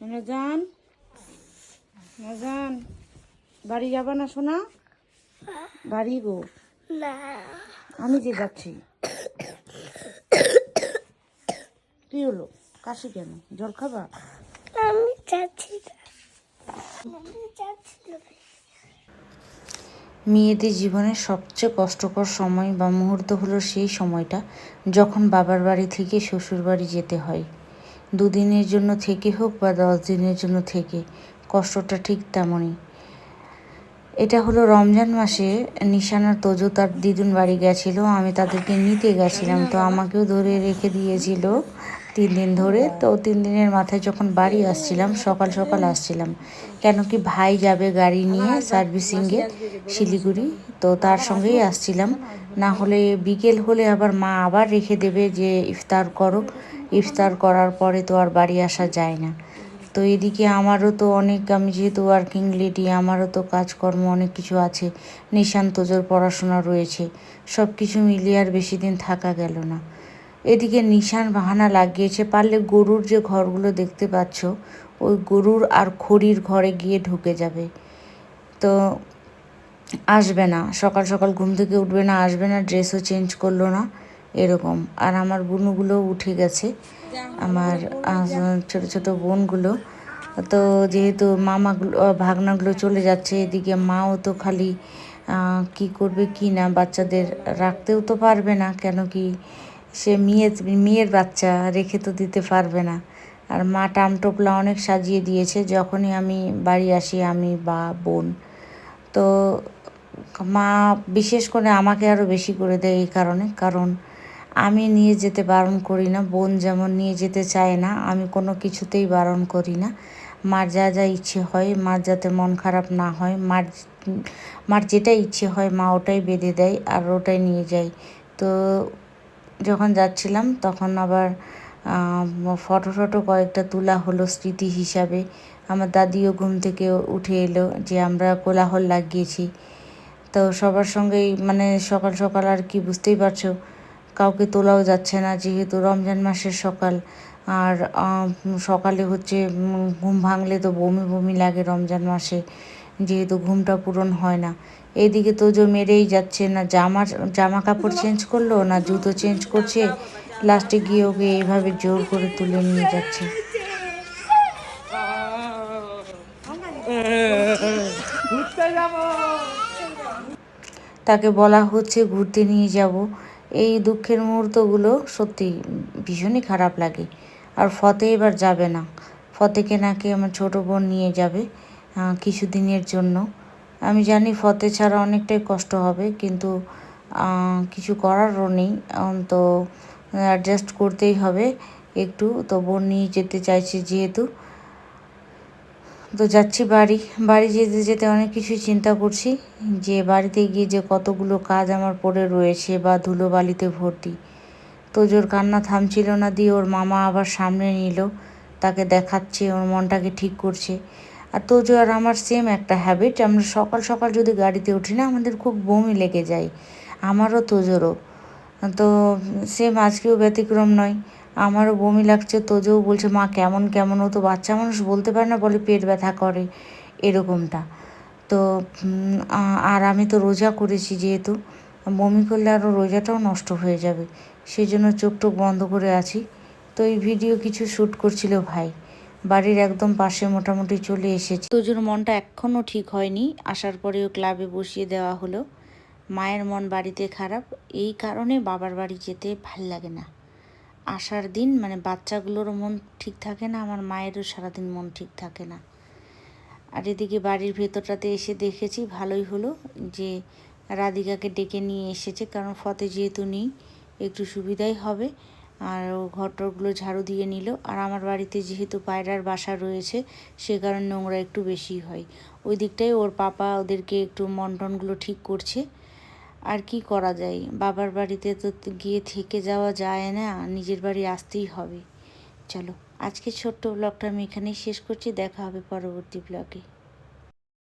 যান। যান। বাড়ি যাবা না শোনা বাড়ি গো। না। আমি যে যাচ্ছি। কি হলো কাশি কেন? জল খাবা? আমি যাচ্ছি মেয়েদের জীবনের সবচেয়ে কষ্টকর সময় বা মুহূর্ত হলো সেই সময়টা যখন বাবার বাড়ি থেকে শ্বশুর বাড়ি যেতে হয়। দুদিনের জন্য থেকে হোক বা দশ দিনের জন্য থেকে, কষ্টটা ঠিক তেমনই। এটা হলো রমজান মাসে নিশানার তোজো তার দিদুন বাড়ি গেছিল, আমি তাদেরকে নিতে গেছিলাম, তো আমাকেও ধরে রেখে দিয়েছিল। তিন দিন ধরে তো তিন দিনের মাথায় যখন বাড়ি আসছিলাম, সকাল সকাল আসছিলাম। কেন কি ভাই যাবে গাড়ি নিয়ে সার্ভিসিংয়ে শিলিগুড়ি, তো তার সঙ্গেই আসছিলাম। না হলে বিকেল হলে আবার মা আবার রেখে দেবে যে ইফতার করো। ইফতার করার পরে তো আর বাড়ি আসা যায় না। তো এদিকে আমারও তো অনেক, আমি যেহেতু ওয়ার্কিং লেডি আমারও তো কাজকর্ম অনেক কিছু আছে। নিশান্ত তোজোর পড়াশোনা রয়েছে। সব কিছু মিলিয়ে আর বেশি দিন থাকা গেল না। এদিকে নিশান বাহানা লাগিয়েছে। পারলে গরুর যে ঘরগুলো দেখতে পাচ্ছ, ওই গরুর আর খড়ির ঘরে গিয়ে ঢুকে যাবে। তো আসবে না, সকাল সকাল ঘুম থেকে উঠবে না, আসবে না, ড্রেসও চেঞ্জ করল না, এরকম। আর আমার বুনুগুলো উঠে গেছে, আমার ছোট ছোট বোনগুলো। তো যেহেতু মামাগুলো ভাগনাগুলো চলে যাচ্ছে, এদিকে মাও তো খালি কি করবে কি না, বাচ্চাদের রাখতেও তো পারবে না, কেন কি সে মেয়ে, মেয়ের বাচ্চা রেখে তো দিতে পারবে না। আর মা টামটোপলা অনেক সাজিয়ে দিয়েছে, যখনই আমি বাড়ি আসি আমি বা বোন। তো মা বিশেষ করে আমাকে আরও বেশি করে দেয় এই কারণে, কারণ আমি নিয়ে যেতে বারণ করি না, বোন যেমন নিয়ে যেতে চায় না, আমি কোনো কিছুতেই বারণ করি না। মার যা যা ইচ্ছে হয়, মার যাতে মন খারাপ না হয়, মার মার যেটা ইচ্ছে হয় মা ওটাই বেঁধে দেয় আর ওটাই নিয়ে যায়। তো যখন যাচ্ছিলাম, তখন আবার ফটো টটো কয়েকটা তোলা হলো স্মৃতি হিসাবে। আমার দাদিও ঘুম থেকে উঠে এলো যে আমরা কোলাহল লাগিয়েছি। তো সবার সঙ্গেই মানে সকাল সকাল আর কি বুঝতেই পারছ, কাউকে তোলাও যাচ্ছে না। যেহেতু রমজান মাসের সকাল, আর সকালে হচ্ছে ঘুম ভাঙলে তো বমি বমি লাগে রমজান মাসে। যেহেতু ঘুমটা পূরণ হয় না। এইদিকে তো যে মেরেই যাচ্ছে না। জামা জামা কাপড় চেঞ্জ করল না, জুতো চেঞ্জ করছে। লাস্টে গিয়ে ওকে এইভাবে জোর করে তুলে নিয়ে যাচ্ছে। তাকে বলা হচ্ছে, ঘুরতে নিয়ে যাব। এই দুঃখের মুহূর্তগুলো সত্যি ভীষণই খারাপ লাগে। আর ফতে এবার যাবে না। ফতেকে নাকি আমার ছোটো বোন নিয়ে যাবে। কিছুদিনের জন্য। আমি জানি ফতে ছাড়া অনেকটাই কষ্ট হবে, কিন্তু কিছু করারও নেই। তো অ্যাডজাস্ট করতেই হবে একটু। তো বোন নিয়ে যেতে চাইছে যেহেতু। তো, যাচ্ছি বাড়ি। বাড়ি যেতে যেতে অনেক কিছু চিন্তা করছি, যে বাড়িতে গিয়ে যে কতগুলো কাজ আমার পড়ে রয়েছে বা ধুলো বালিতে ভর্তি। তো, জোর কান্না থামছিল না দিয়ে ওর মামা আবার সামনে নিল, তাকে দেখাচ্ছে, ওর মনটাকে ঠিক করছে। আর তোজো আর আমার সেম একটা হ্যাবিট আমরা সকাল সকাল যদি গাড়িতে উঠি না, আমাদের খুব বমি লেগে যায়, আমারও তোজোরও। তো সেম আজকেও ব্যতিক্রম নয়, আমারও বমি লাগছে, তোজোও বলছে, মা, কেমন কেমন? ও তো বাচ্চা মানুষ বলতে পারে না, বলে পেট ব্যথা করে, এরকমটা। তো আর আমি তো রোজা করেছি যেহেতু, বমি করলে আরও রোজাটাও নষ্ট হয়ে যাবে সেই জন্য চোখ টোক বন্ধ করে আছি। তো এই ভিডিও কিছু শ্যুট করছিল ভাই। বাড়ির একদম পাশে মোটামুটি চলে এসেছে। তোজোর মনটা এখনও ঠিক হয়নি, আসার পরেও ক্লাবে বসিয়ে দেওয়া হলো। মায়ের মন বাড়িতে খারাপ, এই কারণে বাবার বাড়ি যেতে ভালো লাগে না। আসার দিন মানে বাচ্চাগুলোরও মন ঠিক থাকে না, আমার মায়েরও সারাদিন মন ঠিক থাকে না। আর এদিকে বাড়ির ভেতরটাতে এসে দেখেছি, ভালোই হলো যে রাধিকাকে ডেকে নিয়ে এসেছে, কারণ ফতে যেহেতু নেই, একটু সুবিধাই হবে। আর ঘরটরগুলো ঝাড়ু দিয়ে নিল। আর আমার বাড়িতে যেহেতু পায়রার বাসা রয়েছে, সে কারণে নোংরা একটু বেশি হয়। ওই দিকটাই ওর পাপা ওদেরকে একটু মন্টনগুলো ঠিক করছে। আর কি করা যায়? বাবার বাড়িতে তো গিয়ে থেকে যাওয়া যায় না, নিজের বাড়ি আসতেই হবে। চলো আজকে ছোট্ট ব্লগটা আমি এখানেই শেষ করছি। দেখা হবে পরবর্তী ব্লগে।